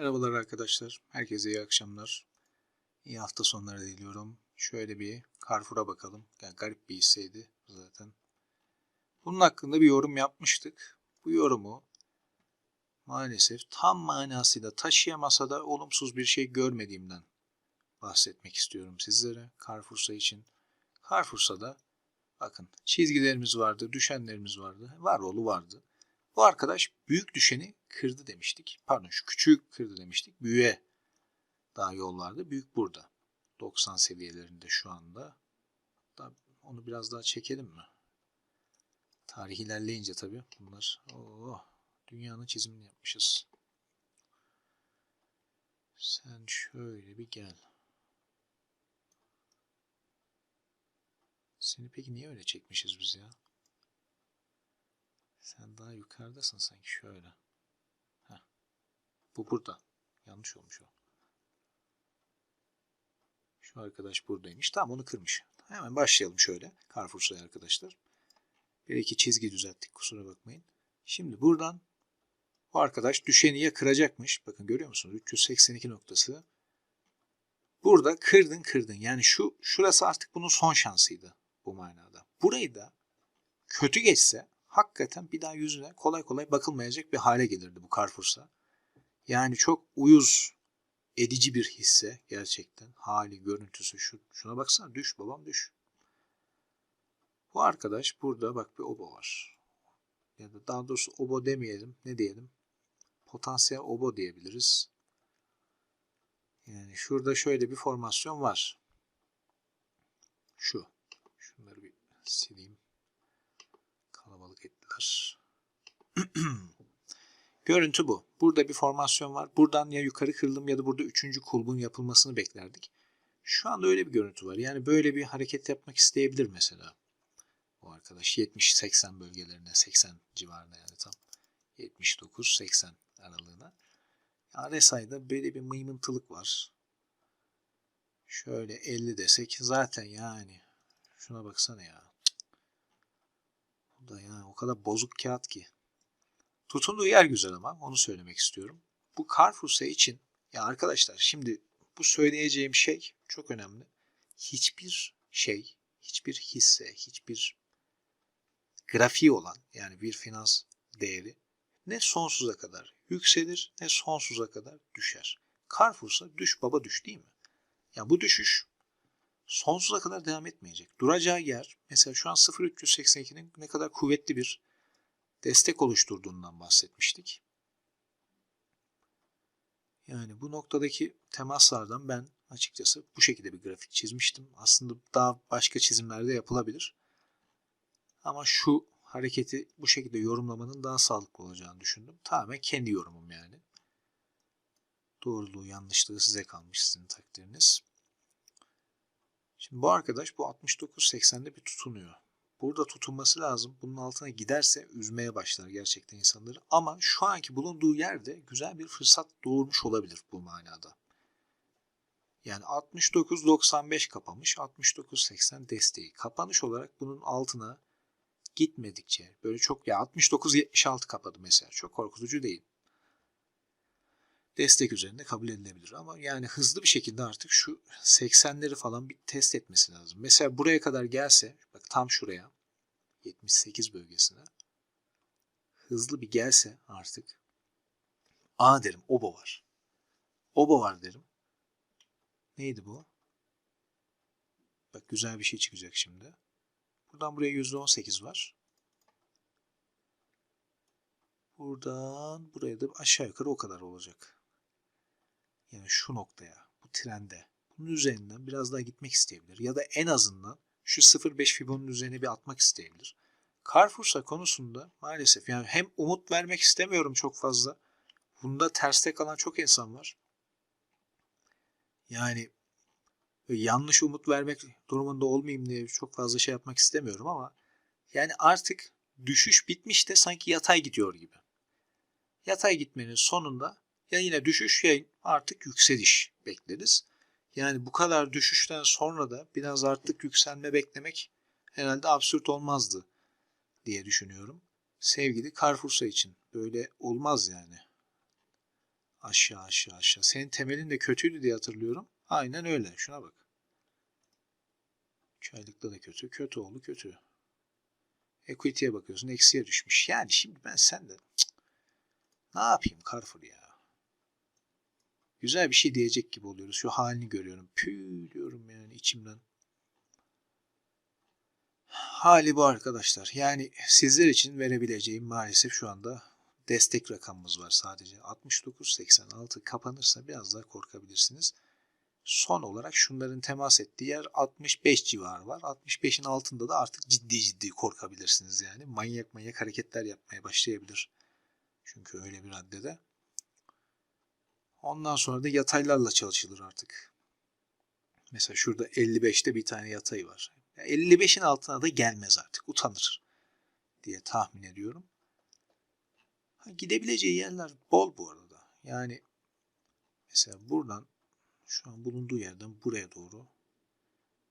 Merhabalar arkadaşlar. Herkese iyi akşamlar. İyi hafta sonları diliyorum. Şöyle bir Carrefour'a bakalım. Yani garip bir hisseydi zaten. Bunun hakkında bir yorum yapmıştık. Bu yorumu maalesef tam manasıyla taşıyamasa da olumsuz bir şey görmediğimden bahsetmek istiyorum sizlere. Carrefour'sa için. Carrefour'sa bakın çizgilerimiz vardı, düşenlerimiz vardı. Var oğlu vardı. Bu arkadaş büyük düşeni kırdı demiştik. Pardon şu küçüğü kırdı demiştik. Büyüğe daha yol vardı. Büyük burada. 90 seviyelerinde şu anda. Hatta onu biraz daha çekelim mi? Tarih ilerleyince tabii bunlar. Oo, dünyanın çizimini yapmışız. Sen şöyle bir gel. Seni peki niye öyle çekmişiz biz ya? Sen daha yukarıdasın sanki şöyle. Heh. Bu burada. Yanlış olmuş o. Şu arkadaş buradaymış. Tamam onu kırmış. Hemen başlayalım şöyle. Carrefour'sa arkadaşlar. Bir iki çizgi düzelttik. Kusura bakmayın. Şimdi buradan bu arkadaş düşeni ya kıracakmış. Bakın görüyor musunuz? 382 noktası. Burada kırdın kırdın. Yani şu şurası artık bunun son şansıydı bu manada. Burayı da kötü geçse hakikaten bir daha yüzüne kolay kolay bakılmayacak bir hale gelirdi bu Carrefour'sa. Yani çok uyuz edici bir hisse gerçekten. Hali, görüntüsü şu, şuna baksana düş babam düş. Bu arkadaş burada bak bir obo var. Ya da daha doğrusu obo demeyelim. Ne diyelim? Potansiyel obo diyebiliriz. Yani şurada şöyle bir formasyon var. Şu. Şunları bir sileyim ettiler. Görüntü bu. Burada bir formasyon var. Buradan ya yukarı kırılım ya da burada üçüncü kulbun yapılmasını beklerdik. Şu anda öyle bir görüntü var. Yani böyle bir hareket yapmak isteyebilir mesela. Bu arkadaş 70-80 bölgelerine 80 civarına yani tam 79-80 aralığına. RSI'da böyle bir mıymıntılık var. Şöyle 50 desek zaten yani şuna baksana ya da yani o kadar bozuk kağıt ki. Tutunduğu yer güzel ama onu söylemek istiyorum. Bu Carrefour'sa için ya arkadaşlar şimdi bu söyleyeceğim şey çok önemli. Hiçbir şey, hiçbir hisse, hiçbir grafiği olan yani bir finans değeri ne sonsuza kadar yükselir ne sonsuza kadar düşer. Carrefour'sa düş baba düş değil mi? Ya bu düşüş sonsuza kadar devam etmeyecek. Duracağı yer mesela şu an 0.382'nin ne kadar kuvvetli bir destek oluşturduğundan bahsetmiştik. Yani bu noktadaki temaslardan ben açıkçası bu şekilde bir grafik çizmiştim. Aslında daha başka çizimlerde yapılabilir. Ama şu hareketi bu şekilde yorumlamanın daha sağlıklı olacağını düşündüm. Tamamen kendi yorumum yani. Doğruluğu yanlışlığı size kalmış sizin takdiriniz. Şimdi bu arkadaş bu 69-80'de bir tutunuyor. Burada tutunması lazım. Bunun altına giderse üzmeye başlar gerçekten insanları. Ama şu anki bulunduğu yerde güzel bir fırsat doğurmuş olabilir bu manada. Yani 69-95 kapamış, 69-80 desteği. Kapanış olarak bunun altına gitmedikçe böyle çok ya 69-76 kapadı mesela. Çok korkutucu değil destek üzerinde kabul edilebilir. Ama yani hızlı bir şekilde artık şu 80'leri falan bir test etmesi lazım. Mesela buraya kadar gelse, bak tam şuraya 78 bölgesine hızlı bir gelse artık A derim, obo var. Obo var derim. Neydi bu? Bak güzel bir şey çıkacak şimdi. Buradan buraya %18 var. Buradan buraya da aşağı yukarı o kadar olacak. Yani şu noktaya, bu trende bunun üzerinden biraz daha gitmek isteyebilir. Ya da en azından şu 0.5 Fibon'un üzerine bir atmak isteyebilir. Carrefour'sa konusunda maalesef yani hem umut vermek istemiyorum çok fazla. Bunda terste kalan çok insan var. Yani yanlış umut vermek durumunda olmayayım diye çok fazla şey yapmak istemiyorum ama yani artık düşüş bitmiş de sanki yatay gidiyor gibi. Yatay gitmenin sonunda ya yine düşüş ya artık yükseliş bekleriz. Yani bu kadar düşüşten sonra da biraz artık yükselme beklemek herhalde absürt olmazdı diye düşünüyorum. Sevgili Carrefour'sa için böyle olmaz yani. Aşağı aşağı aşağı. Senin temelin de kötüydü diye hatırlıyorum. Aynen öyle. Şuna bak. Çaylıkta da kötü. Kötü oldu kötü. Equity'ye bakıyorsun eksiye düşmüş. Yani şimdi ben senden Cık. ne yapayım Carrefour ya. Güzel bir şey diyecek gibi oluyoruz. Şu halini görüyorum. Pü diyorum yani içimden. Hali bu arkadaşlar. Yani sizler için verebileceğim maalesef şu anda destek rakamımız var sadece. 69.86 kapanırsa biraz daha korkabilirsiniz. Son olarak şunların temas ettiği yer 65 civarı var. 65'in altında da artık ciddi ciddi korkabilirsiniz yani. Manyak manyak hareketler yapmaya başlayabilir. Çünkü öyle bir raddede. Ondan sonra da yataylarla çalışılır artık. Mesela şurada 55'te bir tane yatay var. 55'in altına da gelmez artık. Utanır diye tahmin ediyorum. Ha, gidebileceği yerler bol bu arada. Yani mesela buradan şu an bulunduğu yerden buraya doğru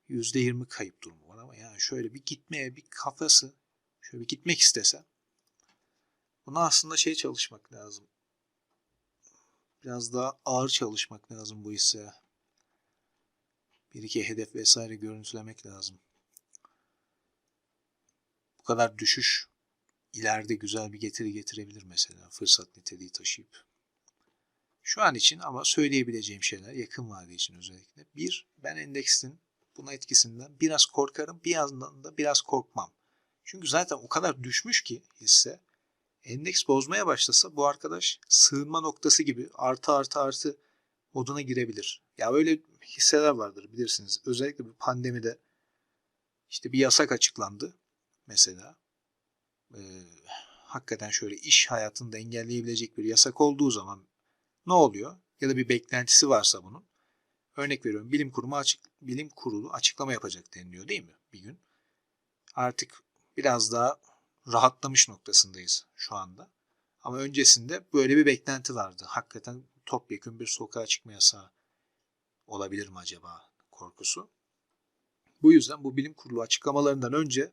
%20 kayıp durumu var ama yani şöyle bir gitmeye bir kafası şöyle bir gitmek istese buna aslında şey çalışmak lazım. Biraz daha ağır çalışmak lazım bu hisse. Bir iki hedef vesaire görüntülemek lazım. Bu kadar düşüş ileride güzel bir getiri getirebilir mesela fırsat niteliği taşıyıp. Şu an için ama söyleyebileceğim şeyler yakın vade için özellikle. Bir, ben endeksin buna etkisinden biraz korkarım bir yandan da biraz korkmam. Çünkü zaten o kadar düşmüş ki hisse endeks bozmaya başlasa bu arkadaş sığınma noktası gibi artı artı artı moduna girebilir. Ya öyle hisseler vardır bilirsiniz. Özellikle bir pandemide işte bir yasak açıklandı mesela. Ee, hakikaten şöyle iş hayatında engelleyebilecek bir yasak olduğu zaman ne oluyor? Ya da bir beklentisi varsa bunun. Örnek veriyorum bilim kurumu açık bilim kurulu açıklama yapacak deniliyor değil mi bir gün? Artık biraz daha rahatlamış noktasındayız şu anda. Ama öncesinde böyle bir beklenti vardı. Hakikaten topyekun bir sokağa çıkma yasağı olabilir mi acaba korkusu. Bu yüzden bu bilim kurulu açıklamalarından önce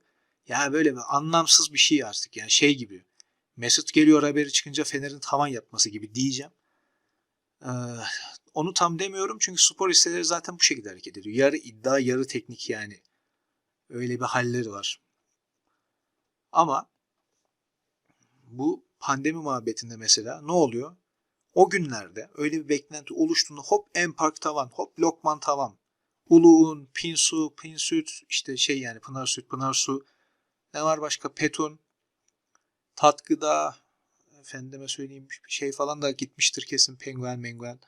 ya böyle bir anlamsız bir şey artık yani şey gibi. Mesut geliyor haberi çıkınca Fener'in tavan yapması gibi diyeceğim. Ee, onu tam demiyorum çünkü spor hisseleri zaten bu şekilde hareket ediyor. Yarı iddia, yarı teknik yani. Öyle bir halleri var. Ama bu pandemi muhabbetinde mesela ne oluyor? O günlerde öyle bir beklenti oluştuğunda hop Empark tavan, hop Lokman tavan. Uluğun, Pinsu, Pinsüt, işte şey yani Pınar Süt, Pınar Su. Ne var başka? Petun, Tatgıda, efendime söyleyeyim şey falan da gitmiştir kesin penguen menguen.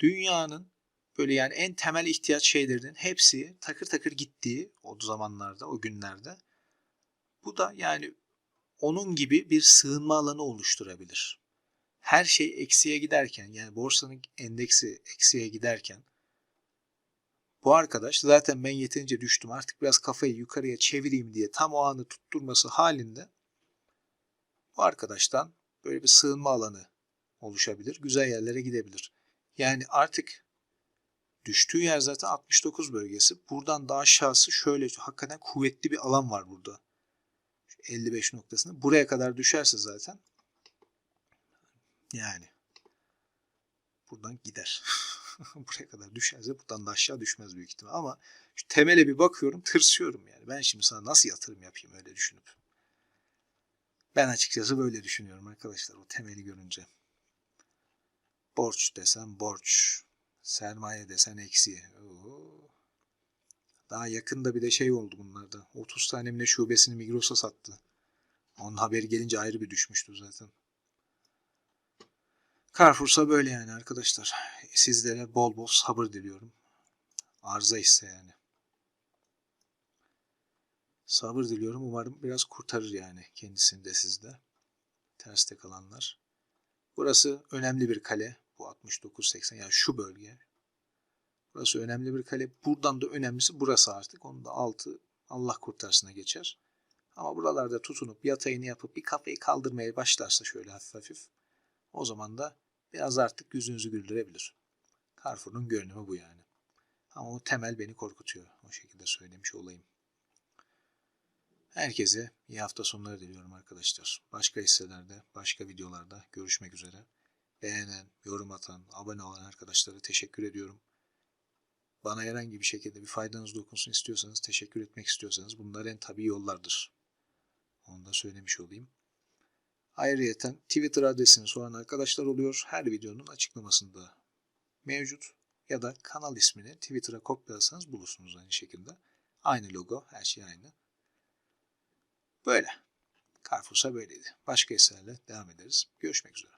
Dünyanın böyle yani en temel ihtiyaç şeylerinin hepsi takır takır gittiği o zamanlarda, o günlerde. Bu da yani onun gibi bir sığınma alanı oluşturabilir. Her şey eksiye giderken yani borsanın endeksi eksiye giderken bu arkadaş zaten ben yeterince düştüm artık biraz kafayı yukarıya çevireyim diye tam o anı tutturması halinde bu arkadaştan böyle bir sığınma alanı oluşabilir. Güzel yerlere gidebilir. Yani artık düştüğü yer zaten 69 bölgesi. Buradan daha aşağısı şöyle hakikaten kuvvetli bir alan var burada. 55 noktasında. Buraya kadar düşerse zaten yani buradan gider. Buraya kadar düşerse buradan da aşağı düşmez büyük ihtimal. Ama şu temele bir bakıyorum tırsıyorum yani. Ben şimdi sana nasıl yatırım yapayım öyle düşünüp. Ben açıkçası böyle düşünüyorum arkadaşlar o temeli görünce. Borç desen borç. Sermaye desen eksi. Oo. Daha yakında bir de şey oldu bunlarda. 30 tane mi şubesini Migros'a sattı. Onun haberi gelince ayrı bir düşmüştü zaten. Carrefour'sa böyle yani arkadaşlar. Sizlere bol bol sabır diliyorum. Arıza ise yani. Sabır diliyorum. Umarım biraz kurtarır yani kendisini de sizde. Terste kalanlar. Burası önemli bir kale. Bu 69-80 yani şu bölge. Burası önemli bir kale. Buradan da önemlisi burası artık. Onun da altı Allah kurtarsına geçer. Ama buralarda tutunup yatayını yapıp bir kafayı kaldırmaya başlarsa şöyle hafif hafif o zaman da biraz artık yüzünüzü güldürebilir. Carrefour'un görünümü bu yani. Ama o temel beni korkutuyor. O şekilde söylemiş olayım. Herkese iyi hafta sonları diliyorum arkadaşlar. Başka hisselerde, başka videolarda görüşmek üzere. beğenen, yorum atan, abone olan arkadaşlara teşekkür ediyorum. Bana herhangi bir şekilde bir faydanız dokunsun istiyorsanız, teşekkür etmek istiyorsanız bunlar en tabii yollardır. Onu da söylemiş olayım. Ayrıyeten Twitter adresini soran arkadaşlar oluyor. Her videonun açıklamasında mevcut. Ya da kanal ismini Twitter'a kopyalarsanız bulursunuz aynı şekilde. Aynı logo, her şey aynı. Böyle. Carrefour'sa böyleydi. Başka eserle devam ederiz. Görüşmek üzere.